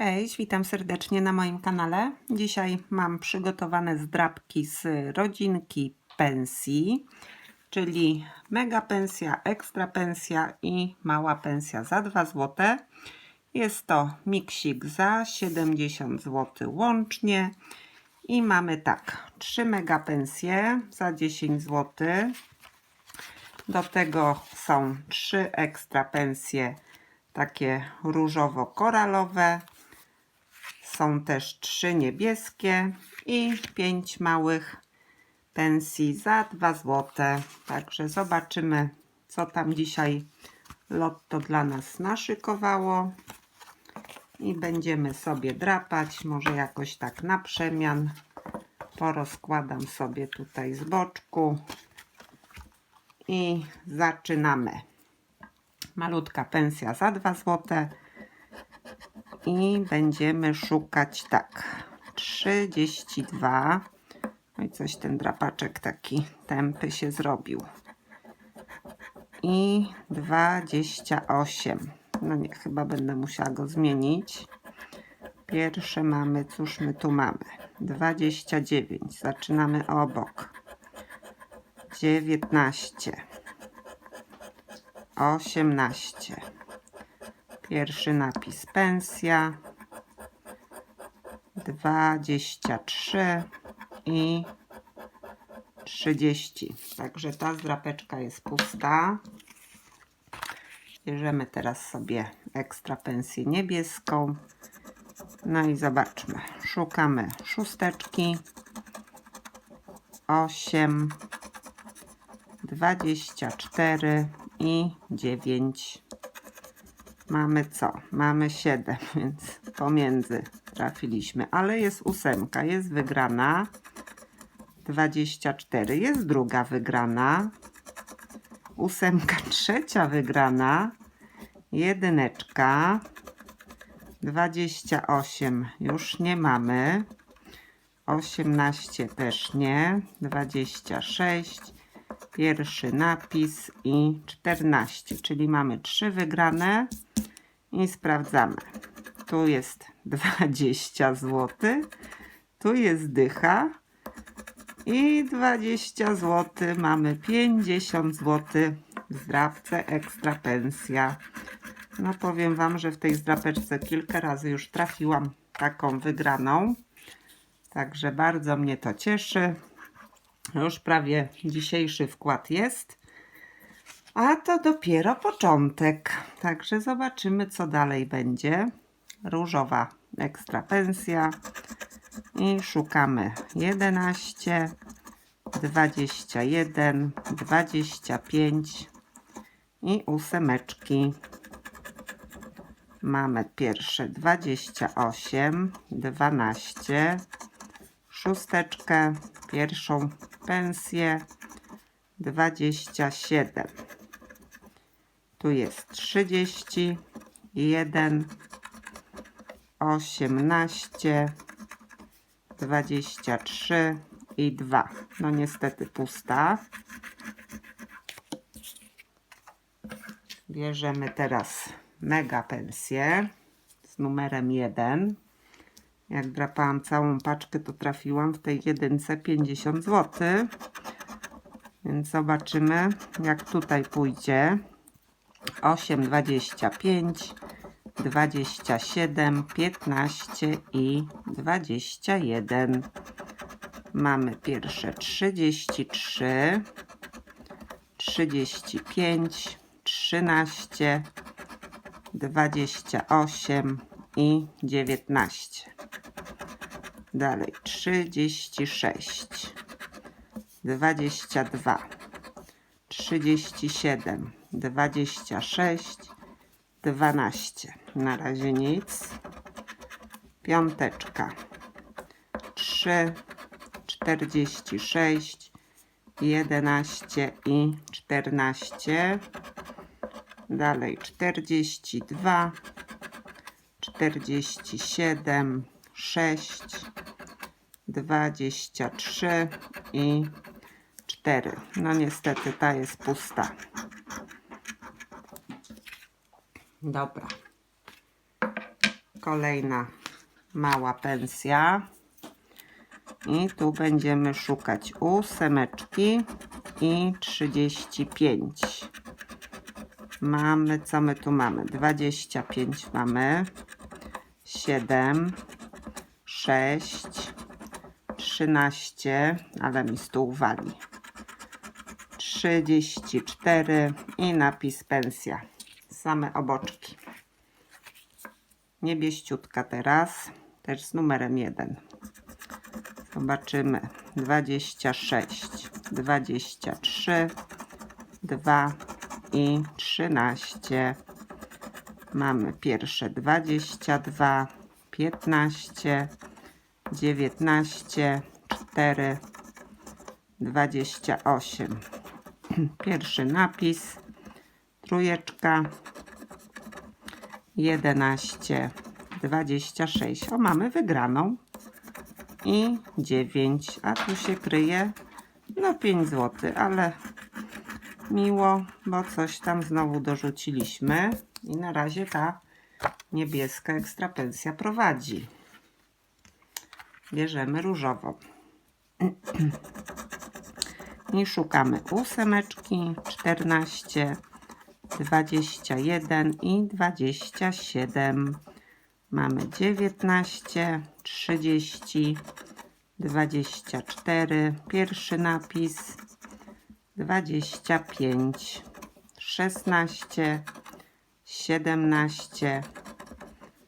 Cześć, witam serdecznie na moim kanale. Dzisiaj mam przygotowane zdrabki z rodzinki pensji, czyli mega pensja, ekstra pensja i mała pensja za 2 zł. Jest to miksik za 70 zł łącznie i mamy tak, 3 mega pensje za 10 zł. Do tego są 3 ekstra pensje takie różowo-koralowe. Są też trzy niebieskie i pięć małych pensji za 2 zł. Także zobaczymy, co tam dzisiaj Lotto dla nas naszykowało. I będziemy sobie drapać, może jakoś tak na przemian. Porozkładam sobie tutaj z boczku. I zaczynamy. Malutka pensja za 2 zł i będziemy szukać tak. 32 no i coś ten drapaczek taki tępy się zrobił. I 28 no nie, chyba będę musiała go zmienić. Pierwsze mamy, cóż my tu mamy? 29, zaczynamy obok. 19 18 Pierwszy napis pensja. 23 i 30. Także ta zdrapeczka jest pusta. Bierzemy teraz sobie ekstra pensję niebieską. No i zobaczmy. Szukamy szósteczki. 8, 24 i 9 mamy co? Mamy 7, więc pomiędzy trafiliśmy, ale jest ósemka, jest wygrana. 24, jest druga wygrana. Ósemka, trzecia wygrana. Jedyneczka. 28 już nie mamy. 18 też nie. 26. Pierwszy napis i 14, czyli mamy 3 wygrane i sprawdzamy. Tu jest 20 zł, tu jest dycha i 20 zł. Mamy 50 zł w zdrabce ekstra pensja. No powiem Wam, że w tej zdrapeczce kilka razy już trafiłam taką wygraną. Także bardzo mnie to cieszy. Już prawie dzisiejszy wkład jest. A to dopiero początek. Także zobaczymy, co dalej będzie. Różowa ekstra pensja. I szukamy 11, 21, 25 i ósemeczki. Mamy pierwsze 28, 12, szósteczkę, pierwszą pensję 27. Tu jest 30, 1, 18, 23 i 2. No niestety pusta. Bierzemy teraz mega pensję z numerem 1. Jak drapałam całą paczkę, to trafiłam w tej jedynce 50 zł. Więc zobaczymy, jak tutaj pójdzie. 8, 25, 27, 15 i 21. Mamy pierwsze 33, 35, 13, 28 i 19. Dalej 36, 22, 37, 26, 12. Na razie nic. Piąteczka. 3, 46, 11 i 14. Dalej 42, 47, 6, 23 i 4. No niestety ta jest pusta. Dobra. Kolejna mała pensja. I tu będziemy szukać ósemeczki i 35. Mamy, co my tu mamy? 25 mamy. 7, 6, 13, ale mi stół wali. 34 i napis pensja. Same oboczki. Niebieściutka teraz, też z numerem 1. Zobaczymy. 26, 23, 2 i 13. Mamy pierwsze 22, 15, 19, 4, 28. Pierwszy napis, trójeczka, 11, 26. O, mamy wygraną. I 9, a tu się kryje no 5 zł, ale miło, bo coś tam znowu dorzuciliśmy i na razie ta niebieska ekstrapensja prowadzi. Bierzemy różową. I szukamy ósemeczki, 14, 21 i 27. Mamy 19, 30, 24. Pierwszy napis 25, 16, 17,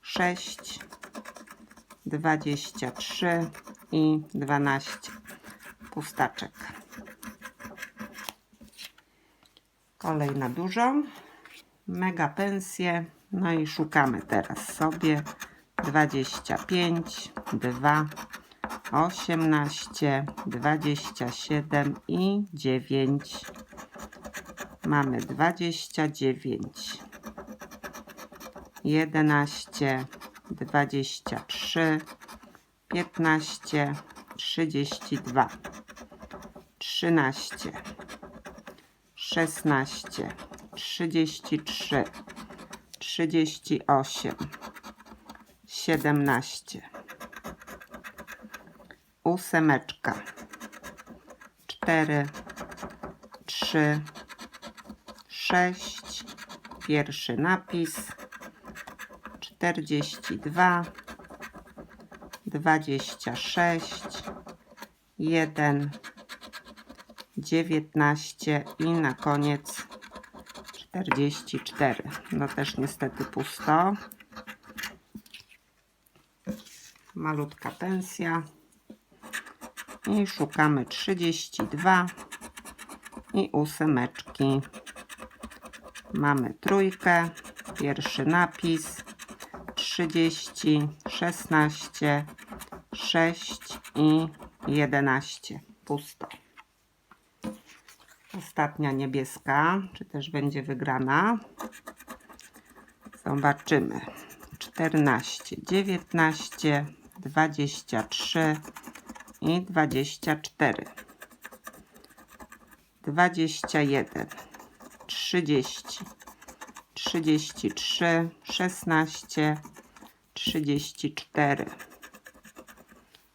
6, 23 i 12 pustaczek. Kolejna dużą. Mega pensję. No i szukamy teraz sobie 25, 2, 18, 27 i 9. Mamy 29, 11, 23, 15, 32, 13, 16, 33, 38, 17, ósemeczka, 4, 3, 6, pierwszy napis, 42, 26, 1, 19 i na koniec 44. No też niestety pusto. Malutka pensja. I szukamy 32 i ósemeczki. Mamy trójkę, pierwszy napis, 30, 16, 6 i 11. Pusto. Ostatnia niebieska, czy też będzie wygrana. Zobaczymy. 14, 19, 23 i 24. 21, 30, 33, 16, 34,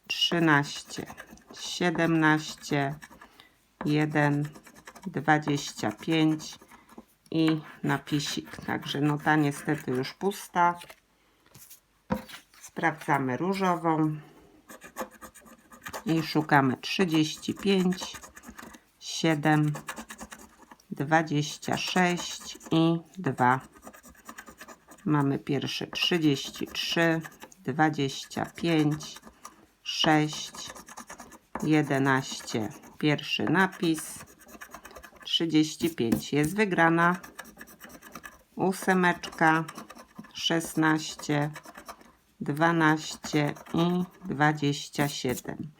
13, 17, 1, 25 i napisik. Także no ta niestety już pusta. Sprawdzamy różową i szukamy 35, 7, 26 i 2. Mamy pierwsze 33, 25, 6, 11. Pierwszy napis 35 jest wygrana. Ósemeczka 16, 12 i 27.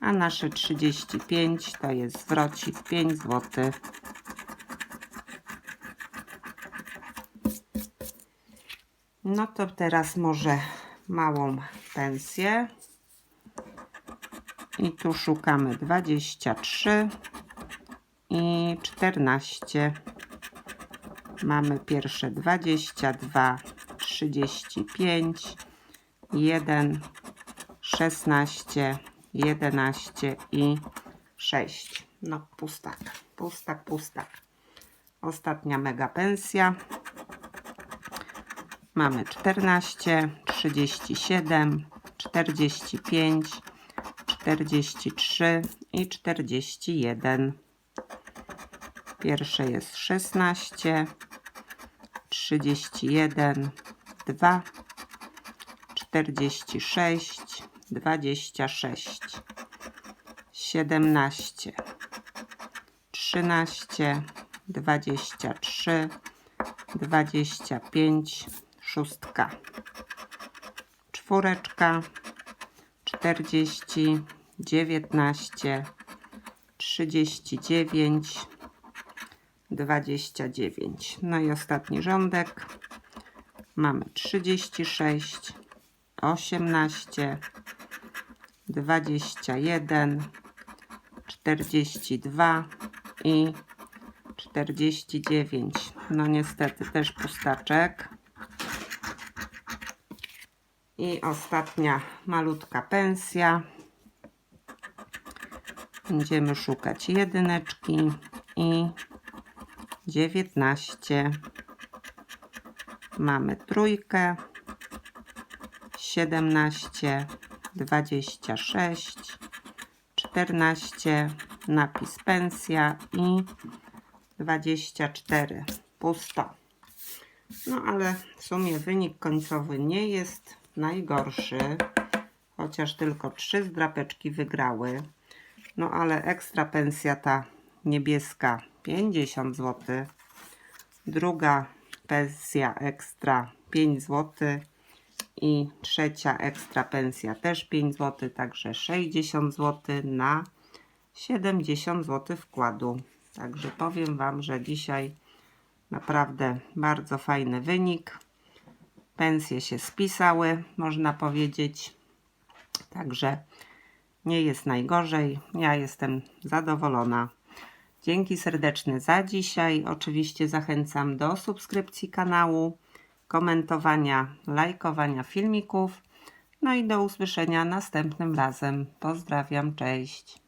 A nasze 35 to jest zwrocik 5 zł. No to teraz może małą pensję. I tu szukamy 23 i 14. Mamy pierwsze 22, 35, 1, 16, 11 i 6. No pustak, pustak, pustak. Ostatnia mega pensja. Mamy 14, 37, 45, 43 i 41. Pierwsze jest 16, 31, 2, 46, 26, 17, 13, 23, 25, szóstka, czwóreczka, 40, 19, 39, 29. No i ostatni rządek. Mamy 36, 18, 21, 42 i 49. No niestety też pustaczek. I ostatnia malutka pensja. Będziemy szukać jedyneczki i 19. Mamy trójkę, 17, 26, 14, napis pensja i 24. Pusto. No ale w sumie wynik końcowy nie jest najgorszy, chociaż tylko trzy zdrapeczki wygrały. No ale ekstra pensja ta niebieska 50 zł. Druga pensja ekstra 5 zł. I trzecia ekstra pensja też 5 zł, także 60 zł na 70 zł wkładu. Także powiem Wam, że dzisiaj naprawdę bardzo fajny wynik. Pensje się spisały, można powiedzieć. Także nie jest najgorzej. Ja jestem zadowolona. Dzięki serdeczne za dzisiaj. Oczywiście zachęcam do subskrypcji kanału, komentowania, lajkowania filmików. No i do usłyszenia następnym razem. Pozdrawiam, cześć.